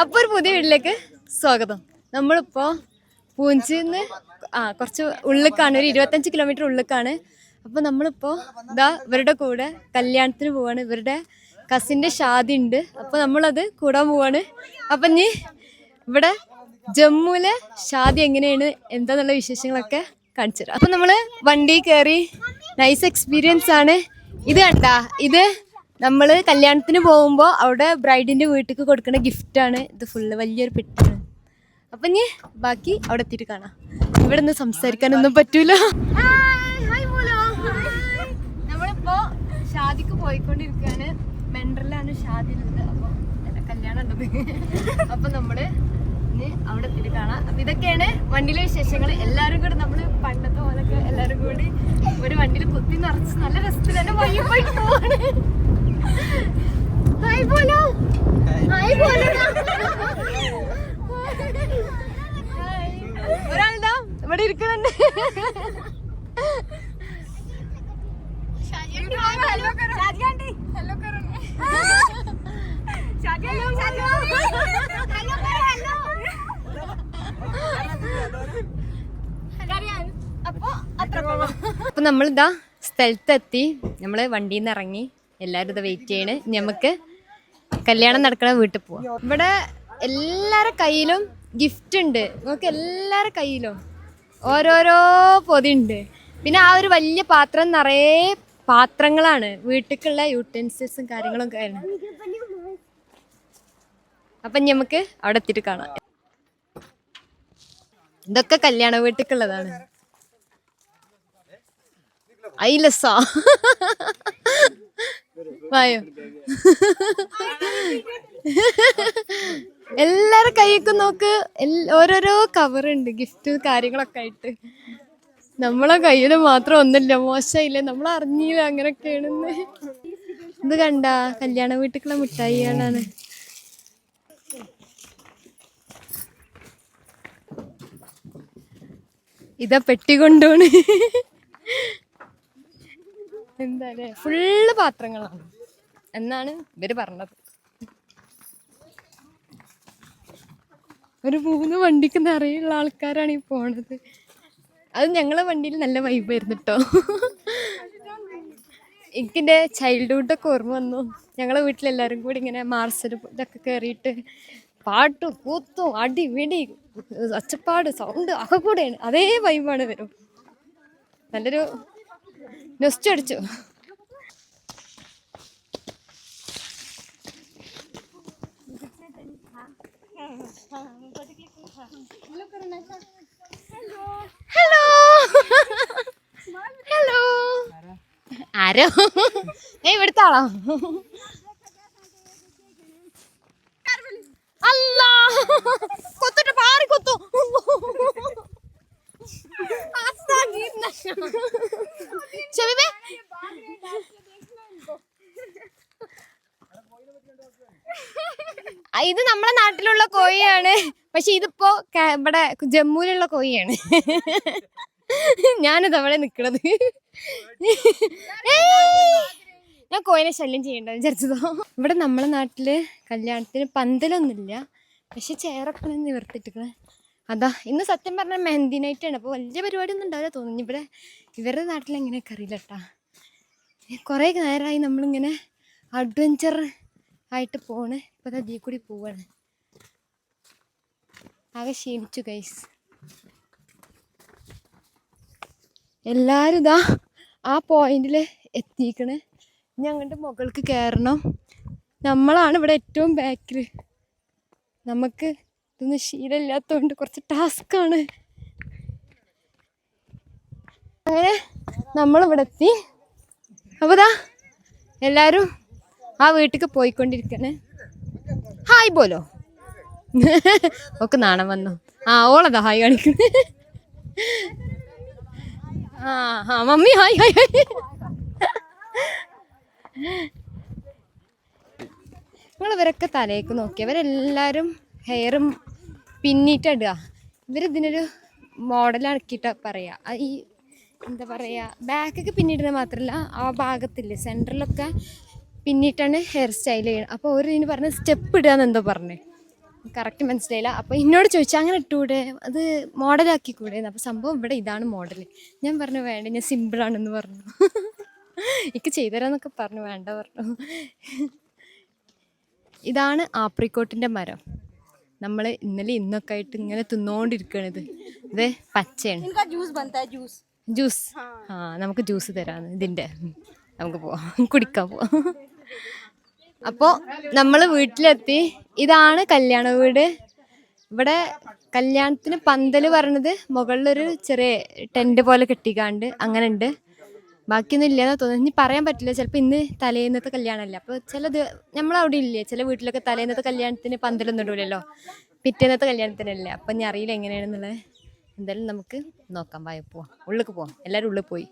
അപ്പൊ ഒരു പുതിയ വീട്ടിലേക്ക് സ്വാഗതം. നമ്മളിപ്പോൾ പൂഞ്ചിൽ പൂഞ്ചിന്ന് ആ കുറച്ച് ഉള്ളിലേക്കാണ് ഒരു ഇരുപത്തഞ്ച് കിലോമീറ്റർ ഉള്ളിലേക്കാണ് അപ്പോൾ നമ്മളിപ്പോൾ ഇതാ ഇവരുടെ കൂടെ കല്യാണത്തിന് പോവാണ്. ഇവരുടെ കസിന്റെ ഷാദി ഉണ്ട്. അപ്പോൾ നമ്മളത് കൂടാൻ പോവാണ്. അപ്പം നീ ഇവിടെ ജമ്മുവിലെ ഷാദി എങ്ങനെയാണ്? എന്താന്നുള്ള വിശേഷങ്ങളൊക്കെ കാണിച്ചു തരാം അപ്പം നമ്മൾ വണ്ടി കയറി നൈസ് എക്സ്പീരിയൻസ് ആണ്. ഇത് കണ്ടാ ഇത് നമ്മൾ കല്യാണത്തിന് പോകുമ്പോൾ അവിടെ ബ്രൈഡിന്റെ വീട്ടിലേക്ക് കൊടുക്കുന്ന ഗിഫ്റ്റാണ് ഇത് ഫുള്ള് വലിയൊരു പെട്ടിയാണ്. അപ്പൊ ഇനി ബാക്കി അവിടെ എത്തിയിട്ട് കാണാം. ഇവിടെ നിന്ന് സംസാരിക്കാനൊന്നും പറ്റൂല. നമ്മളിപ്പോ ഷാദിക്ക് പോയിക്കൊണ്ടിരിക്കുകയാണ് മെൻഡറിലാണ് ഷാദി ഉള്ളത് അപ്പൊ അല്ല, കല്യാണം ഉണ്ടത് അപ്പൊ നമ്മൾ ഇനി അവിടെ എത്തിയിട്ട് കാണാം. അപ്പൊ ഇതൊക്കെയാണ് വണ്ടിയിലെ വിശേഷങ്ങൾ എല്ലാരും കൂടെ നമ്മൾ പണ്ടത്തെ പോലൊക്കെ എല്ലാരും കൂടി ഒരു വണ്ടിയിൽ കുത്തി നിറച്ച് നല്ല രസത്തിൽ തന്നെ പോയി പോവാണ്. ഹായ് പോലോ. ഹായ്. പോലോ. ഒരാളിതാ ഇവിടെ ഇരിക്കുന്നുണ്ട്. അപ്പൊ നമ്മളിതാ സ്ഥലത്തെത്തി. നമ്മൾ വണ്ടിയിൽ നിന്ന് ഇറങ്ങി. എല്ലാരും ഇത് വെയിറ്റ് ചെയ്യണ്. നമുക്ക് കല്യാണം നടക്കണ വീട്ടിൽ പോവാം. ഇവിടെ എല്ലാരെ കയ്യിലും ഗിഫ്റ്റ് ഉണ്ട്. നമുക്ക് എല്ലാരെ കയ്യിലും ഓരോരോ പൊതി ഉണ്ട്. പിന്നെ ആ ഒരു വലിയ പാത്രം നിറയെ പാത്രങ്ങളാണ്. വീട്ടിലേക്കുള്ള യൂട്ടൻസിൽസും കാര്യങ്ങളൊക്കെ ആണ് അപ്പം നമുക്ക് അവിടെ എത്തിയിട്ട് കാണാം. ഇതൊക്കെ കല്യാണ വീട്ടിലേക്കുള്ളതാണ്. ഐലസാ. വായോ. എല്ലാരും കൈയൊക്കെ നോക്ക്. ഓരോരോ കവറുണ്ട് ഗിഫ്റ്റ് കാര്യങ്ങളൊക്കെ ആയിട്ട്. നമ്മളെ കയ്യിൽ മാത്രം ഒന്നുമില്ല മോശമായില്ലേ നമ്മൾ അറിഞ്ഞില്ല അങ്ങനെയൊക്കെയാണെന്ന് ഇത് കണ്ട കല്യാണ വീട്ടിലുള്ള മിഠായികളാണ് ഇതാ പെട്ടി കൊണ്ടോണ് എന്താ ഫുള്ള് പാത്രങ്ങളാണ്. എന്നാണ് ഇവർ പറഞ്ഞത്. ഒരു മൂന്ന് വണ്ടിക്ക് നിറയുള്ള ആൾക്കാരാണ് ഈ പോണത്. അത് ഞങ്ങളെ വണ്ടിയിൽ നല്ല വൈബായിരുന്നു കേട്ടോ എനിക്കെന്റെ ചൈൽഡ്ഹുഡൊക്കെ ഓർമ്മ വന്നു. ഞങ്ങളെ വീട്ടിലെല്ലാവരും കൂടി ഇങ്ങനെ മാർസൽ ഇതൊക്കെ കയറിയിട്ട് പാട്ടും കൂത്തും അടി വിടി ഒച്ചപ്പാട് സൗണ്ട് ഒക്കെ കൂടെയാണ്. അതേ വൈബാണ് വരും നല്ലൊരു നെസ്റ്റ് അടിച്ചു. ഹലോ ഹലോ ആരോ? ഏ ഇവിടുത്തെ ആളോ. അല്ല കൊത്ത ചെവിവേ ആ, ഇത് നമ്മളെ നാട്ടിലുള്ള കോഴിയാണ് പക്ഷെ ഇതിപ്പോ ഇവിടെ ജമ്മുവിലുള്ള കോഴിയാണ്. ഞാനിത് അവിടെ നിക്കണത്! ഞാൻ കോയിനെ ശല്യം ചെയ്യണ്ട വിചാരിച്ചതോ. ഇവിടെ നമ്മളെ നാട്ടിൽ കല്യാണത്തിന് പന്തലൊന്നുമില്ല. പക്ഷെ ചേറൊക്കെ നിവർത്തിട്ടിക്കണേ അതാ ഇന്ന് സത്യം പറഞ്ഞാൽ മെഹന്തി നൈറ്റ് ആണ്. അപ്പോൾ വലിയ പരിപാടി ഒന്നും ഉണ്ടാവില്ല തോന്നുന്നു. ഇവിടെ ഇവരുടെ നാട്ടിൽ എങ്ങനെയൊക്കെ അറിയില്ല കേട്ടാ. കുറേ നേരമായി നമ്മളിങ്ങനെ അഡ്വഞ്ചർ ആയിട്ട് പോണ്. ഇപ്പോൾ അതീ കൂടി പോവാണ്. ആകെ ക്ഷീണിച്ചു ഗൈസ് എല്ലാവരും ഇതാ ആ പോയിന്റിൽ എത്തിക്കണ്. ഇനി അങ്ങോട്ട് മുകൾക്ക് കയറണം നമ്മളാണ് ഇവിടെ ഏറ്റവും ബാക്കിൽ നമുക്ക് ഇതൊന്നും ശീലമില്ലാത്തതുകൊണ്ട് കുറച്ച് ടാസ്ക്കാണ് അങ്ങനെ നമ്മളിവിടെ എത്തി. അപ്പോൾ എല്ലാവരും ആ വീട്ടിലേക്ക് പോയിക്കൊണ്ടിരിക്കണേ. ഹായ് പോലോ ഒക്കെ നാണം വന്നു. ആ ഓളതാ ഹായ് കാണിക്കുന്നു ആ ആ മമ്മി ഹായ് ഹായ് നിങ്ങൾ ഇവരൊക്കെ തലേക്ക് നോക്കി. ഇവരെല്ലാവരും ഹെയറും പിന്നിട്ടിടുക ഇവരിതിനൊരു മോഡലാക്കിയിട്ട് പറയാ. ആ ഈ എന്താ പറയുക ബാക്കൊക്കെ പിന്നിടുന്നത് മാത്രമല്ല ആ ഭാഗത്തില്ലേ സെന്ററിലൊക്കെ പിന്നിട്ടാണ് ഹെയർ സ്റ്റൈൽ ചെയ്യുന്നത്. അപ്പോൾ ഒരു ഇതിന് പറഞ്ഞ സ്റ്റെപ്പ് ഇടുക എന്നെന്തോ പറഞ്ഞേ. കറക്റ്റ് മനസ്സിലായില്ല. അപ്പോൾ എന്നോട് ചോദിച്ചാൽ അങ്ങനെ ഇട്ടുകൂടെ അത് മോഡലാക്കി കൂടെ അപ്പോൾ സംഭവം ഇവിടെ ഇതാണ് മോഡൽ ഞാൻ പറഞ്ഞു വേണ്ട ഞാൻ സിമ്പിളാണെന്ന് പറഞ്ഞു. എനിക്ക് ചെയ്തരാന്നൊക്കെ പറഞ്ഞു വേണ്ട പറഞ്ഞു. ഇതാണ് ആപ്രിക്കോട്ടിന്റെ മരം. നമ്മൾ ഇന്നലെ ഇന്നൊക്കെ ആയിട്ട് ഇങ്ങനെ തിന്നുകൊണ്ടിരിക്കണത് ഇത് പച്ചയാണ്. ജ്യൂസ് ജ്യൂസ് ആ നമുക്ക് ജ്യൂസ് തരാന്ന് ഇതിന്റെ നമുക്ക് പോവാം. കുടിക്കാൻ പോവാം. അപ്പോൾ നമ്മൾ വീട്ടിലെത്തി. ഇതാണ് കല്യാണ വീട്. ഇവിടെ കല്യാണത്തിന് പന്തൽ പറഞ്ഞത് മുകളിലൊരു ചെറിയ ടെന്റ് പോലെ കെട്ടിക്കാണ്ട് അങ്ങനെ ഉണ്ട് ബാക്കിയൊന്നും ഇല്ലെന്ന് തോന്നുന്നു. ഇനി പറയാൻ പറ്റില്ല. ചിലപ്പോൾ ഇന്ന് തലേന്നത്തെ കല്യാണമല്ല അപ്പോൾ ചില നമ്മളവിടെ ഇല്ലേ. ചില വീട്ടിലൊക്കെ തലേന്നത്തെ കല്യാണത്തിന് പന്തലൊന്നും ഇടൂലല്ലോ. പിറ്റേന്നത്തെ കല്യാണത്തിനല്ലേ. അപ്പം ഇനി അറിയില്ല എങ്ങനെയാണെന്നുള്ളത്. എന്തായാലും നമുക്ക് നോക്കാം. വായ പോവാം. ഉള്ളിലേക്ക് പോവാം. എല്ലാവരും ഉള്ളിൽ പോയി.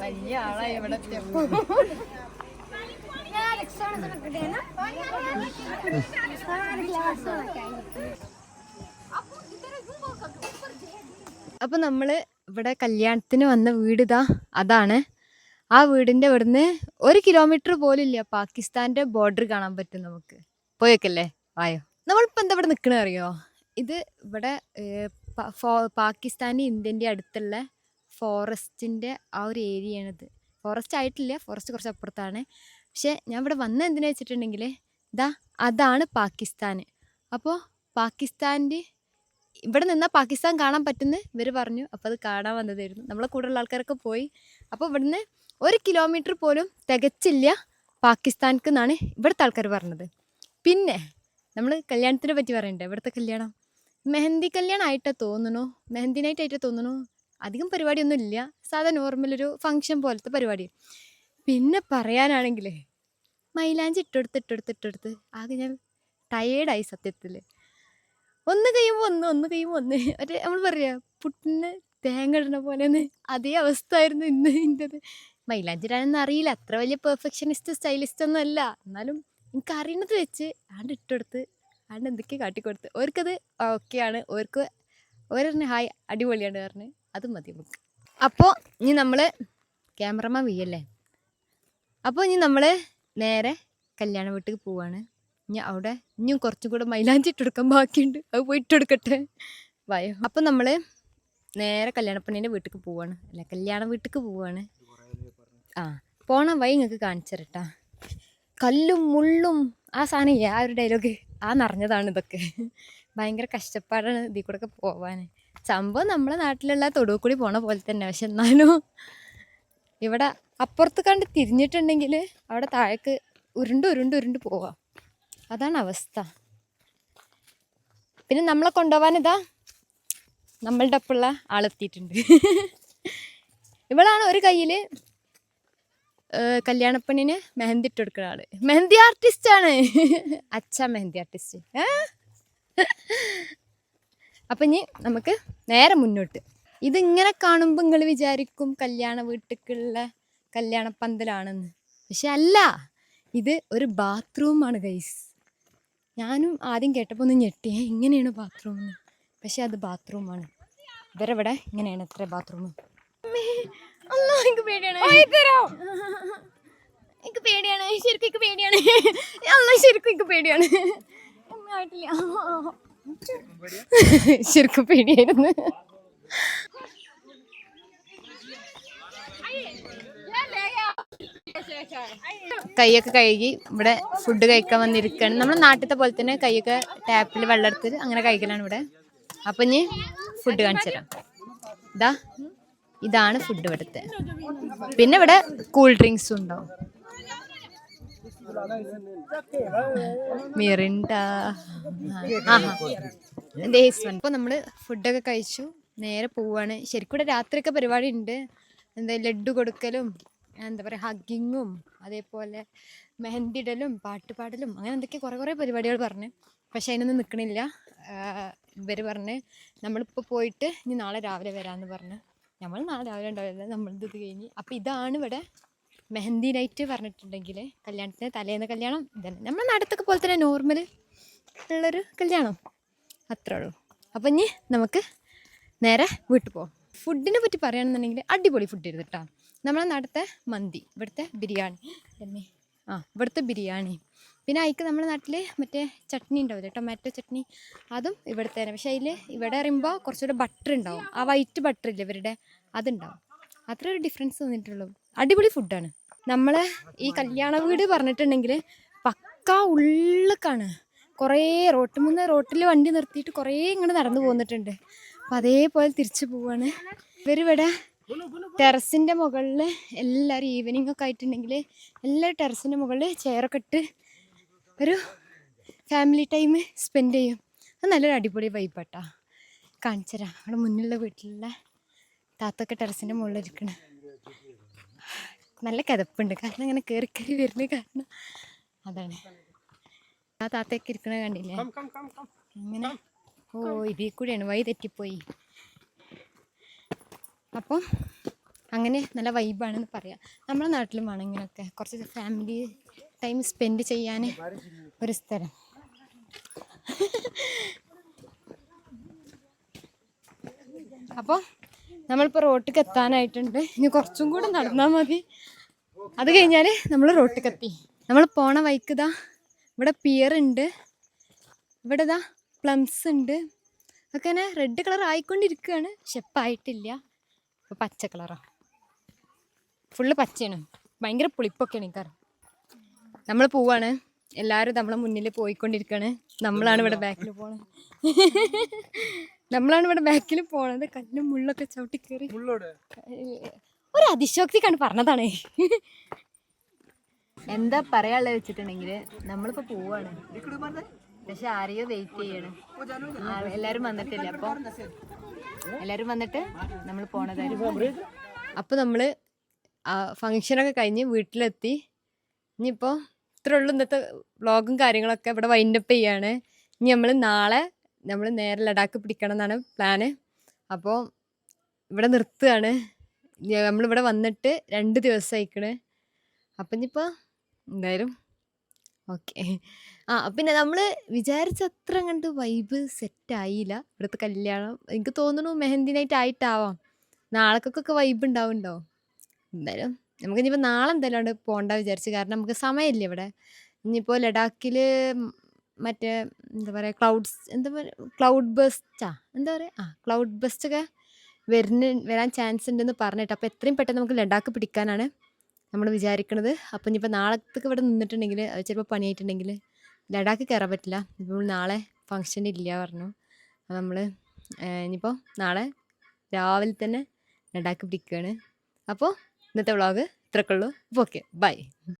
വലിയ ആളാ ഇവിടെ അപ്പൊ നമ്മൾ ഇവിടെ കല്യാണത്തിന് വന്ന വീട് ഇതാ അതാണ്. ആ വീടിന്റെ ഇവിടുന്ന് ഒരു കിലോമീറ്റർ പോലും ഇല്ല. പാകിസ്ഥാന്റെ ബോർഡർ കാണാൻ പറ്റും നമുക്ക്. പോയേക്കല്ലേ? വായോ നമ്മളിപ്പോൾ എന്താ ഇവിടെ നിക്കണ അറിയോ? ഇത് ഇവിടെ പാകിസ്ഥാനും ഇന്ത്യന്റെ അടുത്തുള്ള ഫോറസ്റ്റിന്റെ ആ ഒരു ഏരിയയാണിത്. ഫോറസ്റ്റ് ആയിട്ടില്ല ഫോറസ്റ്റ് കുറച്ച് അപ്പുറത്താണ്. പക്ഷെ ഞാൻ ഇവിടെ വന്ന എന്തിനാ വെച്ചിട്ടുണ്ടെങ്കിൽ ഇതാ അതാണ് പാകിസ്ഥാൻ അപ്പോൾ പാകിസ്ഥാന്റെ ഇവിടെ നിന്നാൽ പാകിസ്ഥാൻ കാണാൻ പറ്റുന്ന ഇവർ പറഞ്ഞു. അപ്പോൾ അത് കാണാൻ വന്നതായിരുന്നു. നമ്മളെ കൂടെയുള്ള ആൾക്കാരൊക്കെ പോയി. അപ്പോൾ ഇവിടുന്ന് ഒരു കിലോമീറ്റർ പോലും തികച്ചില്ല പാകിസ്ഥാൻക്ക് എന്നാണ് ഇവിടുത്തെ ആൾക്കാർ പറഞ്ഞത്. പിന്നെ നമ്മൾ കല്യാണത്തിനെ പറ്റി പറയണ്ടേ? ഇവിടുത്തെ കല്യാണം. മെഹന്തി കല്യാണം ആയിട്ടാ തോന്നുന്നു. മെഹന്തി നൈറ്റ് ആയിട്ടാ തോന്നുന്നു. അധികം പരിപാടിയൊന്നും ഇല്ല സാധാ നോർമൽ ഒരു ഫങ്ഷൻ പോലത്തെ പരിപാടി. പിന്നെ പറയാനാണെങ്കിൽ മൈലാഞ്ചി ഇട്ടെടുത്ത് ഇട്ടെടുത്ത് ഇട്ടെടുത്ത് ആകെ ഞാൻ ടയേർഡായി സത്യത്തിൽ ഒന്ന് കഴിയുമ്പോൾ ഒന്ന് ഒന്ന് കഴിയുമ്പോൾ ഒന്ന്. മറ്റേ നമ്മൾ പറയാ പുട്ടിന് തേങ്ങ ഇടണ പോലെ അതേ അവസ്ഥ ആയിരുന്നു ഇന്ന് ഇന്റെത് മൈലാഞ്ചി ഇടാനൊന്നും അറിയില്ല. അത്ര വലിയ പെർഫെക്ഷനിസ്റ്റ് സ്റ്റൈലിസ്റ്റ് ഒന്നും അല്ല. എന്നാലും എനിക്ക് അറിയണത് വെച്ച് ആണ്ട് ഇട്ടെടുത്ത് ആണ്ട് എന്തൊക്കെ കാട്ടിക്കൊടുത്ത്. ഓർക്കത് ഓക്കെയാണ് ഓർക്ക് ഓരറിന് ഹായ് അടിപൊളിയാണ് പറഞ്ഞ്. അത് മതി നമുക്ക്. അപ്പോൾ ഇനി നമ്മൾ ക്യാമറമാൻ വീയല്ലേ അപ്പോൾ ഇനി നമ്മൾ നേരെ കല്യാണ വീട്ടിൽ പോവാണ്. ഇനി അവിടെ ഇനിയും കുറച്ചും കൂടെ മൈലാഞ്ചി ഇട്ടെടുക്കാൻ ബാക്കിയുണ്ട്. അത് പോയി ഇട്ടെടുക്കട്ടെ. വായോ. അപ്പം നമ്മൾ നേരെ കല്യാണപ്പണ്ണീന്റെ വീട്ടിലേക്ക് പോവാണ്. അല്ല കല്യാണ വീട്ടിലേക്ക് പോവാണ്. ആ പോണ വൈ നിങ്ങൾക്ക് കാണിച്ചു തരട്ടാ കല്ലും മുള്ളും ആ സാധനം ആ ഒരു ഡയലോഗ് ആ നിറഞ്ഞതാണ് ഇതൊക്കെ. ഭയങ്കര കഷ്ടപ്പാടാണ് ഇതിൽ കൂടെ ഒക്കെ പോവാൻ. സംഭവം നമ്മളെ നാട്ടിലുള്ള തൊടുവക്കൂടി പോണ പോലെ തന്നെ. പക്ഷെ എന്നാലും ഇവിടെ അപ്പുറത്ത് കണ്ട് തിരിഞ്ഞിട്ടുണ്ടെങ്കിൽ അവിടെ താഴേക്ക് ഉരുണ്ട് ഉരുണ്ട് ഉരുണ്ട് പോവാം. അതാണ് അവസ്ഥ. പിന്നെ നമ്മളെ കൊണ്ടുപോകാൻ ഇതാ നമ്മളുടെ അപ്പുള്ള ആളെത്തിയിട്ടുണ്ട്. ഇവളാണ് ഒരു കയ്യിൽ കല്യാണപ്പെണ്ണിന് മെഹന്തി ഇട്ട് കൊടുക്കുന്ന ആൾ. മെഹന്തി ആർട്ടിസ്റ്റ് ആണ്. അച്ഛ മെഹന്തി ആർട്ടിസ്റ്റ് അപ്പം ഇനി നമുക്ക് നേരെ മുന്നോട്ട്. ഇതിങ്ങനെ കാണുമ്പോൾ നിങ്ങൾ വിചാരിക്കും കല്യാണ വീട്ടിലേക്കുള്ള കല്യാണ പന്തലാണെന്ന്. പക്ഷെ അല്ല ഇത് ഒരു ബാത്റൂമാണ് ഗൈസ് ഞാനും ആദ്യം കേട്ടപ്പോൾ ഒന്ന് ഞെട്ടി. "ഏ, ഇങ്ങനെയാണ് ബാത്റൂം പക്ഷെ അത് ബാത്റൂമാണ് ഇവരവിടെ ഇങ്ങനെയാണ് എത്ര ബാത്റൂം എനിക്ക് പേടിയാണ്. എനിക്ക് പേടിയാണ്. ശരിക്കും എനിക്ക് പേടിയാണ്. അല്ല ശരിക്കും എനിക്ക് പേടിയാണ്. ഒന്നും ആയിട്ടില്ല. ശരിക്കും പേടിയായിരുന്നു. കൈയൊക്കെ കഴുകി ഇവിടെ ഫുഡ് കഴിക്കാൻ വന്നിരിക്കുകയാണ്. നമ്മുടെ നാട്ടിലത്തെ പോലെ തന്നെ കൈയൊക്കെ ടാപ്പിൽ വെള്ളം എടുത്തിട്ട് അങ്ങനെ കഴിക്കലാണ് ഇവിടെ. അപ്പൊ ഇനി ഫുഡ് കാണിച്ചു തരാം. ഇതാ ഇതാണ് ഫുഡ് ഇവിടുത്തെ. പിന്നെ ഇവിടെ കൂൾ ഡ്രിങ്ക്സ് ഉണ്ടോ? അപ്പോൾ നമ്മൾ ഫുഡൊക്കെ കഴിച്ചു. നേരെ പോവാണ്. ശരിക്കും ഇവിടെ രാത്രിയൊക്കെ പരിപാടി ഉണ്ട്. എന്താ ലഡു കൊടുക്കലും എന്താ പറയുക ഹഗ്ഗിങ്ങും അതേപോലെ മെഹന്തി ഇടലും പാട്ടുപാടലും അങ്ങനെ എന്തൊക്കെ കുറേ കുറേ പരിപാടികൾ പറഞ്ഞു. പക്ഷെ അതിനൊന്നും നിൽക്കണില്ല ഇവർ പറഞ്ഞ് നമ്മളിപ്പോൾ പോയിട്ട് ഇനി നാളെ രാവിലെ വരാമെന്ന് പറഞ്ഞു. നമ്മൾ നാളെ രാവിലെ ഉണ്ടാവില്ല നമ്മളിത് ഇത് കഴിഞ്ഞ്. അപ്പോൾ ഇതാണ് ഇവിടെ മെഹന്തി നൈറ്റ് പറഞ്ഞിട്ടുണ്ടെങ്കിൽ കല്യാണത്തിന് തലേന്ന് കല്യാണം ഇതന്നെ. നമ്മുടെ നാടത്തൊക്കെ പോലെ തന്നെ നോർമൽ ഉള്ളൊരു കല്യാണം. അത്രേ ഉള്ളൂ. അപ്പം ഇനി നമുക്ക് നേരെ വീട്ടിൽ പോകാം ഫുഡിനെ പറ്റി പറയുകയാണെന്നുണ്ടെങ്കിൽ അടിപൊളി ഫുഡ് ആയിരുന്നു കേട്ടോ നമ്മളെ നാടത്തെ മന്തി ഇവിടുത്തെ ബിരിയാണി. ആ ഇവിടുത്തെ ബിരിയാണി. പിന്നെ അതിക്ക് നമ്മുടെ നാട്ടിൽ മറ്റേ ചട്നി ഉണ്ടാവില്ലേ ടൊമാറ്റോ ചട്നി. അതും ഇവിടുത്തെ തന്നെ. പക്ഷേ അതിൽ ഇവിടെ പറയുമ്പോൾ കുറച്ചുകൂടെ ബട്ടർ ഉണ്ടാവും ആ വൈറ്റ് ബട്ടർ ഇല്ലേ ഇവരുടെ? അതുണ്ടാവും. അത്ര ഒരു ഡിഫറൻസ് തോന്നിയിട്ടുള്ളൂ. അടിപൊളി ഫുഡാണ് നമ്മൾ ഈ കല്യാണ വീട് പറഞ്ഞിട്ടുണ്ടെങ്കിൽ പക്ക ഉള്ളക്കാണ്. കുറേ റോട്ട് മുന്നേ റോട്ടിൽ വണ്ടി നിർത്തിയിട്ട് കുറേ ഇങ്ങോട്ട് നടന്നു പോന്നിട്ടുണ്ട്. അപ്പം അതേപോലെ തിരിച്ചു പോവാണ്. ഇവരിവിടെ ടെറസിന്റെ മുകളിൽ എല്ലാവരും ഈവനിങ് ഒക്കെ ആയിട്ടുണ്ടെങ്കിൽ എല്ലാവരും ടെറസിന്റെ മുകളിൽ ചെയറൊക്കെ ഇട്ട് ഒരു ഫാമിലി ടൈം സ്പെൻഡ് ചെയ്യും. അത് നല്ലൊരു അടിപൊളി വൈബാട്ടാ കാണിച്ചരാ. അവിടെ മുന്നിലുള്ള വീട്ടിലുള്ള താത്തൊക്കെ ടെറസിന്റെ മുകളിൽ ഇരിക്കണേ. നല്ല കിതപ്പുണ്ട്. കാരണം ഇങ്ങനെ കയറി കയറി വരുന്ന കാരണം അതാണ്. ആ താത്തയൊക്കെ ഇരിക്കണ കണ്ടില്ലേ? അങ്ങനെ ഓ ഇതിൽ കൂടെയാണ്. വഴി തെറ്റിപ്പോയി. അപ്പം അങ്ങനെ നല്ല വൈബാണെന്ന് പറയാം. നമ്മുടെ നാട്ടിലും വേണം ഇങ്ങനെയൊക്കെ കുറച്ച് ഫാമിലി ടൈം സ്പെൻഡ് ചെയ്യാൻ ഒരു സ്ഥലം. അപ്പോൾ നമ്മളിപ്പോൾ റോട്ടിക്ക് എത്താനായിട്ടുണ്ട്. ഇനി കുറച്ചും കൂടെ നടന്നാൽ മതി. അത് കഴിഞ്ഞാൽ നമ്മൾ റോട്ടിക്ക് എത്തി. നമ്മൾ പോണ വൈക്കുതാ ഇവിടെ പിയർ ഉണ്ട്. ഇവിടെ ഇതാ പ്ലംസ് ഉണ്ട്. ഒക്കെ ഇങ്ങനെ റെഡ് കളർ ആയിക്കൊണ്ടിരിക്കുകയാണ്. ഷെപ്പായിട്ടില്ല ഇപ്പോൾ പച്ച കളറാണ് ഫുള്ള് പച്ചയാണ്. ഭയങ്കര പുളിപ്പൊക്കെയാണ് എനിക്കറിയാം നമ്മൾ പോവാണ്. എല്ലാവരും നമ്മളെ മുന്നിൽ പോയിക്കൊണ്ടിരിക്കുകയാണ് നമ്മളാണ് ഇവിടെ ബാക്കിൽ പോണത് നമ്മളാണ് ഇവിടെ ബാക്കിൽ പോണത്. കല്ലും മുള്ളൊക്കെ ചവിട്ടി കയറി ഒരു അതിശോക്തി കണ്ട് പറഞ്ഞതാണ്. എന്താ പറയാനുള്ളത് വെച്ചിട്ടുണ്ടെങ്കിൽ നമ്മളിപ്പോ പോവാണ്. പക്ഷെ ആരെയോ വെയിറ്റ് ചെയ്യാണ്. ആ, എല്ലാരും വന്നിട്ടില്ല. അപ്പൊ എല്ലാരും വന്നിട്ട് നമ്മൾ പോണതായിരുന്നു അപ്പൊ നമ്മൾ ഫങ്ഷനൊക്കെ കഴിഞ്ഞ് വീട്ടിലെത്തി. ഇനിയിപ്പോൾ ഇത്രേ ഉള്ളൂ ഇന്നത്തെ വ്ളോഗും കാര്യങ്ങളൊക്കെ ഇവിടെ വൈൻഡ് അപ്പ് ചെയ്യാണ്. ഇനി നമ്മൾ നാളെ നമ്മൾ നേരെ ലഡാക്ക് പിടിക്കണം എന്നാണ് പ്ലാന് അപ്പോൾ ഇവിടെ നിർത്തുകയാണ് നമ്മളിവിടെ വന്നിട്ട് രണ്ട് ദിവസം അയക്കണ് അപ്പം ഇനിയിപ്പോൾ എന്തായാലും ഓക്കെ ആ പിന്നെ നമ്മൾ വിചാരിച്ച അത്ര കണ്ട് വൈബ് സെറ്റ് ആയില്ല. ഇവിടുത്തെ കല്യാണം എനിക്ക് തോന്നുന്നു മെഹന്തി നൈറ്റ് ആയിട്ടാവാം. നാളേക്കൊക്കെ വൈബ് ഉണ്ടാവുന്നുണ്ടോ എന്തായാലും നമുക്ക് ഇനിയിപ്പോൾ നാളെ എന്തായാലും പോകണ്ട വിചാരിച്ചു. കാരണം നമുക്ക് സമയമില്ല ഇവിടെ. ഇനിയിപ്പോൾ ലഡാക്കിൽ മറ്റേ എന്താ പറയുക ക്ലൗഡ്സ് എന്താ പറയുക ക്ലൗഡ് ബസ്റ്റാ? എന്താ പറയുക ആ ക്ലൗഡ് ബസ്റ്റൊക്കെ വരുന്ന വരാൻ ചാൻസ് ഉണ്ടെന്ന് പറഞ്ഞിട്ട്. അപ്പോൾ എത്രയും പെട്ടെന്ന് നമുക്ക് ലഡാക്ക് പിടിക്കാനാണ് നമ്മൾ വിചാരിക്കണത്. അപ്പോൾ ഇനിയിപ്പോൾ നാളത്തേക്ക് ഇവിടെ നിന്നിട്ടുണ്ടെങ്കിൽ അത് പണിയായിട്ടുണ്ടെങ്കിൽ ലഡാക്ക് കയറാൻ പറ്റില്ല. ഇപ്പോൾ നാളെ ഫങ്ഷൻ ഇല്ല പറഞ്ഞു. അപ്പോൾ നമ്മൾ ഇനിയിപ്പോൾ നാളെ രാവിലെ തന്നെ ലഡാക്ക് പിടിക്കുകയാണ് അപ്പോൾ ഇന്നത്തെ വ്ളോഗ് ഇത്രക്കുള്ളൂ. Okay bye.